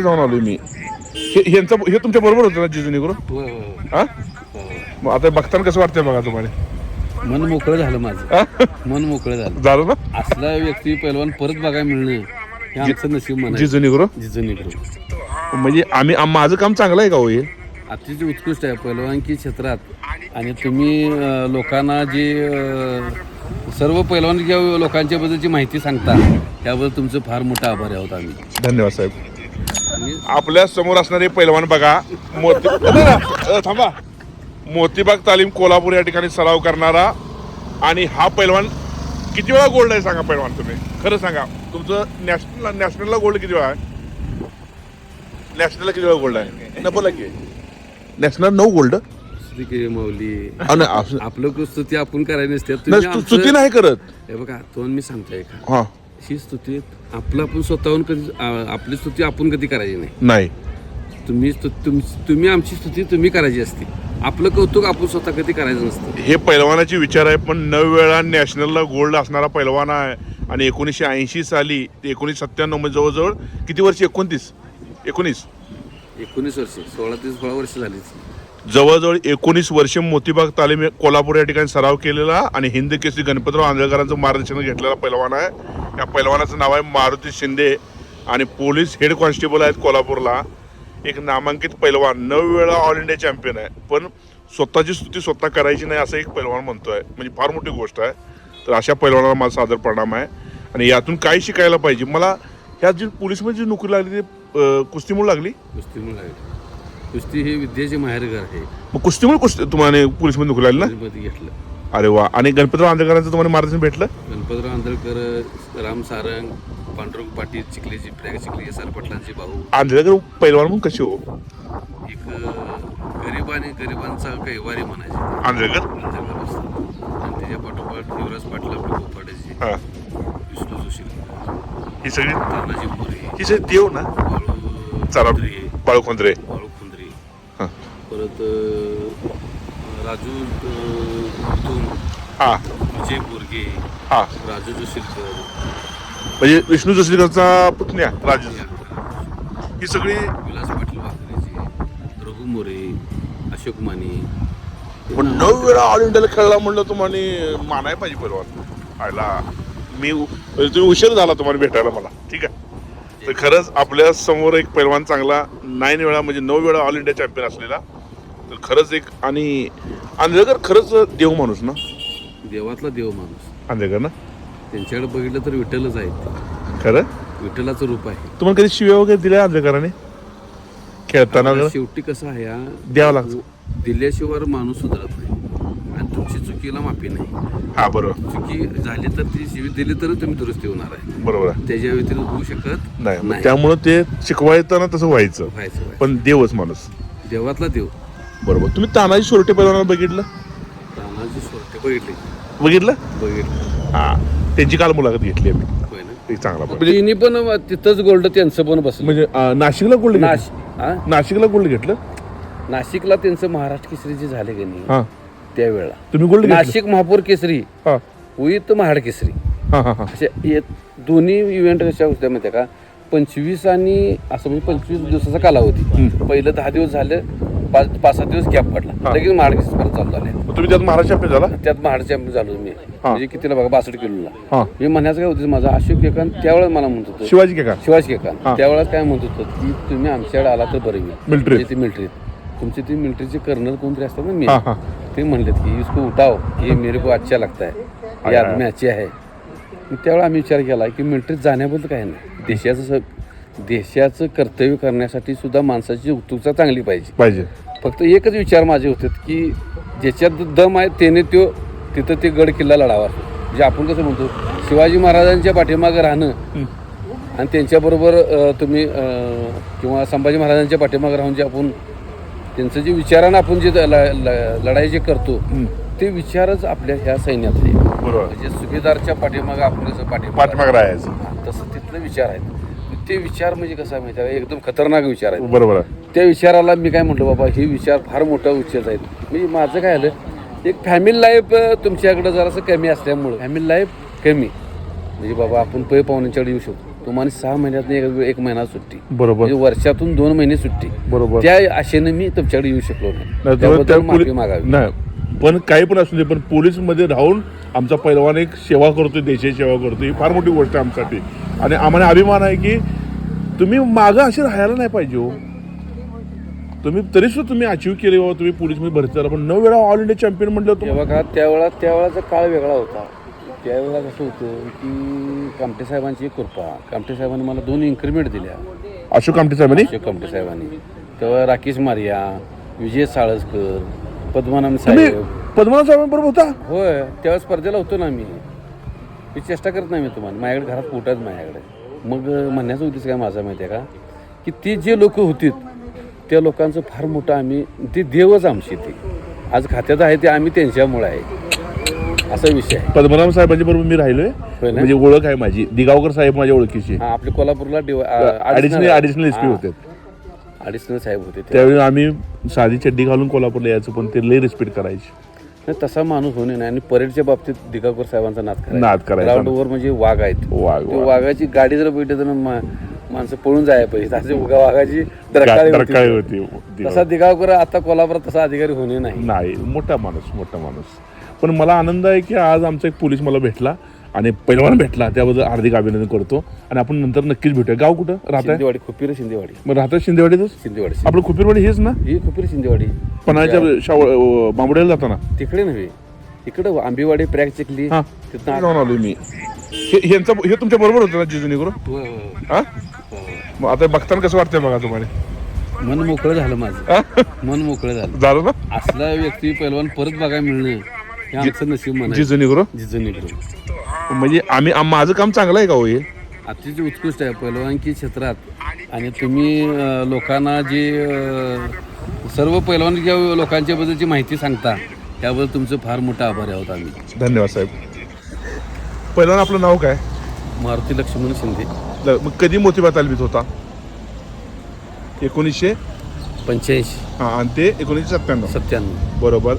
जाऊन आलोय मी. हे ह्यांचं हे तुमच्या बरोबर होतं ना जिजुनी. हा होय. मग आता बघताना कसं वाटतंय बघा तुम्हाला? मन मोकळं झालं माझं. हा? मन मोकळं झालं. झालं ना? असला व्यक्ती पहिलवान परत बघायला मिळणं हे आमचं नशीब म्हणायचं. जिजुनी करू जिजून इकडं म्हणजे आम्ही आम- माझं काम चांगलं आहे का हो हे? अतिशय उत्कृष्ट आहे. पहिलवानकी क्षेत्रात. आणि तुम्ही अं, लोकांना जे अं, सर्व पहिलवानच्या लोकांच्या बद्दलची माहिती सांगता त्याबद्दल तुमचं फार मोठं आभारी आहोत आम्ही. धन्यवाद साहेब. आपल्यासमोर असणारे पैलवान बघा. मोती अरे ना, अ, थांबा. मोतीबाग तालीम कोल्हापूर या ठिकाणी सराव करणारा आणि हा पैलवान किती वेळा गोल्ड आहे सांगा पैलवान तुम्ही? खरं सांगा. तुमचं नॅशनल नॅशनलला गोल्ड किती वेळा आहे? नॅशनलला किती वेळा गोल्ड आहे? न बोला की? नॅशनल नऊ गोल्ड? केली माऊली. आपलं स्तुती आपण करायला नसते. तुम्ही आमचं- स्तुती नाही करत. हे बघा तो मी सांगतोय का? हा. ही स्तुती आपलं आपण स्वतःहून कधी आ- आपली स्तुती आपण कधी करायची नाही. नाही. तुम्ही स्तु- तुम- तुम्ही आमची स्तुती तुम्ही करायची असते. आपलं कौतुक आपण स्वतः कधी करायचं नसतं. हे पैलवानाची विचार आहे पण नऊ वेळा नॅशनलला गोल्ड असणारा पैलवान आहे. आणि एकोणीसशे ऐंशी साली ते एकोणीसशे सत्त्याण्णवमध्ये जवळजवळ किती वर्ष? एकोणतीस. एकोणीस. एकोणीस वर्ष सोळा ते सोळा वर्ष झालीच. जवळजवळ एकोणीस वर्ष मोतीबाग तालीम कोल्हापूर या ठिकाणी सराव केलेला आणि हिंद केसरी गणपतराव आंधळकरांचं मार्गदर्शन घेतलेला पैलवान आहे. या पैलवानाचं नाव आहे मारुती शिंदे आणि पोलीस हेड कॉन्स्टेबल आहेत कोल्हापूरला. एक नामांकित पैलवान नऊ वेळा ऑल इंडिया चॅम्पियन आहे. पण स्वतःची स्तुती स्वतः करायची नाही असं एक पैलवान म्हणतोय. म्हणजे फार मोठी गोष्ट आहे. तर अशा पैलवानाला माझा सादर परिणाम आहे. आणि यातून काय शिकायला पाहिजे? मला ह्या जी पोलीसमध्ये जी नोकरी लागली ती कुस्तीमुळे लागली? कुस्तीमुळे लागली. कुस्ती हे विद्येचे माहेरघर आहे. मग कुस्तीमुळे कुस्ती तुम्हाला पोलीसमध्ये नोकरी लागली ना? घेतलं. अरे वा. आणि गणपतराव आंधळकरांचं तुम्हाला मार्गदर्शन भेटलं? गणपतराव आंधळकर राम सारंग पांडुरंग पाटील चिखलीची प्रयाग चिखली सरपटलांचे भाऊ. आंधळकर पैलवान म्हणून कशी हो? एक अं, गरीब आणि गरिबांचा कैवारी म्हणायचे. आंधळकर? असतात. आणि त्याच्या पाठोपाठ युवराज पाटील आपले कोपाड्याचे हा. विष्णू जोशी. ही सगळी? तानाजी मोरे. ही सगळी देव ना? बाळू चारा खुंद्रे, बाळूखोंद्रे बाळू खुंद्रे. हा. परत अं, राजू धुम, हा. विजय बोरगे हा. राजू जोशीलकर म्हणजे विष्णू जोशीकरचा पुतण्या राजू ही सगळी विलास पाटील वाकरेचे रघु मोरे अशोक माने. पण नऊ वेळा ऑल इंडियाला खेळला म्हणलं तुम्हाला मानाय पाहिजे पैलवान आयला मी म्हणजे तुम्ही उशीर झाला तुम्हाला भेटायला मला. ठीक आहे? तर खरंच आपल्यासमोर एक पैलवान चांगला नाईन वेळा म्हणजे नऊ वेळा ऑल इंडिया चॅम्पियन असलेला. तर खरंच एक आणि आंधळकर खरंच देव माणूस ना? देवातला देव माणूस. आंधळकर ना? त्यांच्याकडे बघितलं तर विठ्ठलच आहेत ते. खरं? विठ्ठलाचं रूप आहे. तुम्हाला कधी शिव्या वगैरे दिल्या आंधळकरांनी? खेळताना आता वगैरे? शेवटी कसं आहे हा, द्यावं लागतं. दिल्याशिवाय माणूस सुधारत नाही. आणि तुमची चुकीला माफी नाही. हा बरोबर. चुकी झाली तर ती शिवी दिली तर तुम्ही दुरुस्ती होणार आहे. बरोबर आहे. त्याच्या व्यतिरिक्त होऊ शकत नाही मग नाही. त्यामुळं ते शिकवायचं तसं व्हायचं. व्हायचं व्हायचं. पण देवच माणूस. देवातला देव. बरोबर. तुम्ही तानाजी सोरटे पैलवानाला बघितलं? तानाजी सोरटे बघितले. बघितलं? बघितले. हा. त्यांची काल मुलाखत घेतली आम्ही. होय ना? ते चांगला म्हणजे तिन्ही पण तिथंच गोल्ड त्यांचं पण बसलं. म्हणजे अं, नाशिकला गोल्ड नाश घेतलं हा? नाशिकला गोल्ड घेतलं? नाशिकला त्यांचं महाराष्ट्र केसरी जे झाले की नाही हा. त्यावेळेला. तुम्ही गोल्ड घेतलं? नाशिक महापौर केसरी हा. विथ महाड केसरी. हा हा हा. असे हे दोन्ही इव्हेंट कशा होत्या माहिती आहे का? पंचवीस आणि असं म्हणजे पंचवीस दिवसाचा कालावधी. पहिलं दहा दिवस झालं पाच पाच सात दिवस गॅप पडला. लगेच महाड केसरी परत चालू झाले. मग तुम्ही त्यात महाराष्ट्र चॅम्पियन झाला? त्यात चॅम्पियन झालो मी. म्हणजे कितीला बघा बासष्ट किलोला. हा. मी म्हणायचं काय होतं माझा अशोक केकान त्यावेळेस मला म्हणत होतं. शिवाजी के का शिवाजी हा. केकान त्यावेळेस काय म्हणत होतं की तुम्ही आमच्याकडे आला तर बरं. म्हणजे ते मिलिटरीत तुमचे ते मिलिटरीचे कर्नल कोणतरी असतात ना मी. हा हा. ते म्हणलेत की इसको उठाओ ये मेरे को अच्छा लगता है. ये आदमी अच्छे आहे. त्यावेळेला आम्ही विचार केला की मिलिटरीत जाण्याबद्दल काय नाही. देशाचं देशाचं कर्तव्य करण्यासाठी सुद्धा माणसाची उत्सुकता चांगली पाहिजे. पाहिजे. फक्त एकच विचार माझे होते की ज्याच्यात दम आहे त्याने तो तिथं ते गड किल्ला लढावा. म्हणजे आपण कसं म्हणतो शिवाजी महाराजांच्या पाठीमागं राहणं आणि त्यांच्याबरोबर तुम्ही किंवा संभाजी महाराजांच्या पाठीमागं राहून जे आपण त्यांचं जे विचारानं आपण जे लढाई जे करतो ते विचारच आपल्या ह्या सैन्यात आहे बरोबर. म्हणजे सुभेदारच्या पाठीमागं आपण कसं पाठीमागं राहायचं. तसं तिथले विचार आहेत ते विचार म्हणजे कसं आहे माहिती आहे? एकदम खतरनाक विचार आहेत. बरोबर आहे. त्या विचाराला मी काय म्हटलं बाबा हे विचार फार मोठा उच्चच आहेत. म्हणजे माझं काय आलं एक फॅमिली लाईफ तुमच्याकडे जरासं कमी असल्यामुळं फॅमिली लाईफ कमी. म्हणजे बाबा आपण पै पाहुण्यांच्याकडे येऊ शकतो. तुम्हाला सहा महिन्यात एक एक महिना सुट्टी. बरोबर. म्हणजे वर्षातून दोन महिने सुट्टी. बरोबर. त्या आशेने मी तुमच्याकडे येऊ शकलो त्याबद्दल माफी मागावी. नाही पण काही पण असू दे पण पोलीसमध्ये राहून आमचा पैलवान एक सेवा करतोय देशाची सेवा करतोय ही फार मोठी गोष्ट आहे आमच्यासाठी. आणि आम्हाला अभिमान आहे की तुम्ही मागं असे राहायला नाही पाहिजे हो. तुम्ही तरी सुद्धा तुम्ही अचीव केले बाबा तुम्ही पोलीसमध्ये भरती झाला. पण नऊ वेळा ऑल इंडिया चॅम्पियन म्हटलं तुम्ही तेव्हा का त्यावेळा त्यावेळाचा काळ वेगळा होता. त्यावेळेला कसं होतं की कामटे साहेबांची कृपा. कामटे साहेबांनी मला दोन इन्क्रीमेंट दिल्या. अशोक आमटे साहेबांनी? अशोक कामटे साहेबांनी. तेव्हा राकेश मारिया विजय साळसकर पद्मानंद तुम्ही साहेब पद्मनाभ साहेबांबरोबर होता? होय त्यावेळेस स्पर्धेला होतो ना मी. मी चेष्टा करत नाही मी तुम्हाला. माझ्याकडे घरात पोटाच माझ्याकडे. मग म्हणण्याचा उद्देश काय माझा माहिती आहे का? की ते जे लोक होतीत त्या लोकांचं फार मोठं आम्ही ते देवच आमची ते. आज खात्यात आहे ते आम्ही त्यांच्यामुळे आहे. असा विषय आहे. पद्मनाभ साहेबांच्या बरोबर मी राहिलोय. होय ना? म्हणजे ओळख आहे माझी. दिगावकर साहेब माझ्या ओळखीची. हा आपल्या कोल्हापूरला अडिशनल अडिशनल एस पी होते. अडिशनल साहेब होते ते. त्यावेळी आम्ही साधी चड्डी घालून कोल्हापूरला यायचो पण ते लई रिस्पेक्ट करायचे. नाही, तसा माणूस होणे नाही. आणि परेडच्या बाबतीत दिगाकर साहेबांचा नाद नाद करायचा. ग्राउंडवर म्हणजे वाघ आहेत. वाघ ते वाघ. वाघाची गाडी जर बैठे तर मा- माणसं पळून जायला पाहिजे असे उगा वाघाची दरकाळी होती. तसा दिगावकर आता कोल्हापुरात तसा अधिकारी होणे नाही. नाही. मोठा माणूस मोठा माणूस. पण मला आनंद आहे की आज आमचा एक पोलीस मला भेटला. आणि पहिलवान भेटला त्याबद्दल हार्दिक अभिनंदन करतो. आणि आपण नंतर नक्कीच भेटूया. गाव कुठं? राहत शिंदेवाडी खुपीर शिंदेवाडी. मग राहतात शिंदेवाडीतच? शिंदेवाडी आपलं खुपीरवाडी हेच ना? ही खुपीर शिंदेवाडी. पणाच्या शाव बांबड्याला जाताना? तिकडे नव्हे. इकडे आंबेवाडी प्रॅग चिखली. हा. तिथं जाऊन आलोय मी. हे- ह्यांचं हे तुमच्या बरोबर होतं ना जिजुनी करून? हा. मग आता बघताना कसं वाटतंय बघा तुम्हाला? मन मोकळं झालं माझं? मन मोकळं झालं. झालं ना? असला व्यक्ती पहिलवान परत बघायला मिळणं हे आमचं नशीब म्हणायचं. जिजुनी करून? जिजून म्हणजे आम्ही आम- माझं काम चांगलं आहे का हो हे? अतिशय उत्कृष्ट आहे पैलवानकी क्षेत्रात. आणि तुम्ही अं, लोकांना जे अं, सर्व पैलवानकी लोकांच्या बद्दलची माहिती सांगता त्याबद्दल तुमचं फार मोठं आभारी आहोत आम्ही. धन्यवाद साहेब. पहिलं आपलं नाव काय? मारुती लक्ष्मण शिंदे. ल- मग कधी मोतीबा तालमीत होता? एकोणीसशे? पंच्याऐंशी. हा आणि ते एकोणीसशे सत्त्याण्णव. सत्त्याण्णव. बरोबर.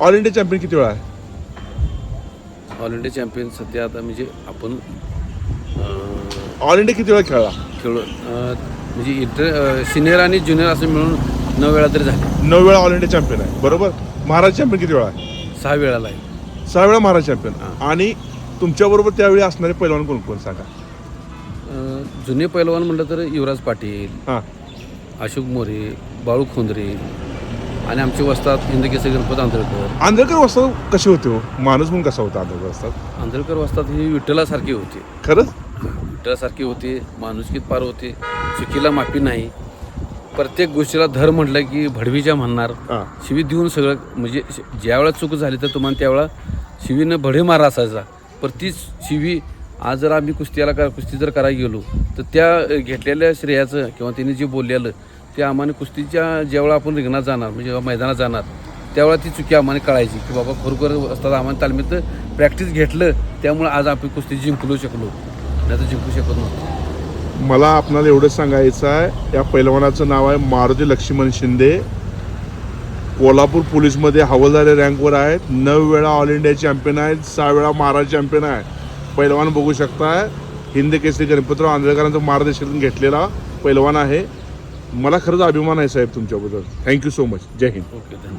ऑल इंडिया चॅम्पियन किती वेळा आहे? ऑल इंडिया चॅम्पियन सध्या आता म्हणजे आपण ऑल इंडिया किती वेळा खेळला? खेळ म्हणजे इंटर सिनियर आणि ज्युनियर असं मिळून नऊ वेळा तरी झाले. नऊ वेळा ऑल इंडिया चॅम्पियन आहे. बरोबर? महाराज चॅम्पियन किती वेळा आहे? सहा वेळाला आहे. सहा वेळा महाराज चॅम्पियन. आणि तुमच्याबरोबर त्यावेळी असणारे पैलवान कोण कोण सांगा? अं, जुने पैलवान म्हटलं तर युवराज पाटील हां. अशोक मोरे बाळू खोंदरे आणि आमचे वस्तात हिंदकेसरी गणपत आंधळकर. आंध्रकर वस्ताद कसे होते हो? माणूस म्हणून कसा होता आंध्रकर वस्ताद आंधळकर वस्तात ही विठ्ठलासारखे होते. खरंच? विठ्ठलासारखे होते माणुसकीत पार होते चुकीला माफी नाही. प्रत्येक गोष्टीला धर म्हटलं की भडवीच्या म्हणणार. हां. शिवी देऊन सगळं म्हणजे श- ज्यावेळा चूक झाली तर तुम्हाला त्यावेळा शिवीनं भडे मारा असायचा. पण तीच शिवी आज जर आम्ही कुस्तीला का कुस्ती जर करायला गेलो तर त्या अ, घेतलेल्या श्रेयाचं किंवा तिने जे बोललेलं ते आम्हाला कुस्तीच्या ज्यावेळा आपण रिंगणात जाणार म्हणजे मैदानात जाणार त्यावेळा ती चुकी आम्हाला कळायची की बाबा खरोखर असताना आम्हाला तालमीत प्रॅक्टिस घेतलं त्यामुळे आज आपण कुस्ती जिंकलो शकलो. नाही तर जिंकू शकत नव्हतो. मला आपणाला एवढंच सांगायचं आहे या पैलवानाचं नाव आहे मारुती लक्ष्मण शिंदे. कोल्हापूर पोलीसमध्ये हवालदार रँकवर आहेत नऊ वेळा ऑल इंडिया चॅम्पियन आहेत सहा वेळा महाराष्ट्र चॅम्पियन आहे पैलवान बघू शकताय हिंद केसरी गणपतराव आंधळकरांचं मार्गदर्शन घेतलेला पैलवान आहे. मला खरंच अभिमान आहे साहेब तुमच्याबद्दल थँक्यू सो मच जय हिंद. ओके धन्यवाद.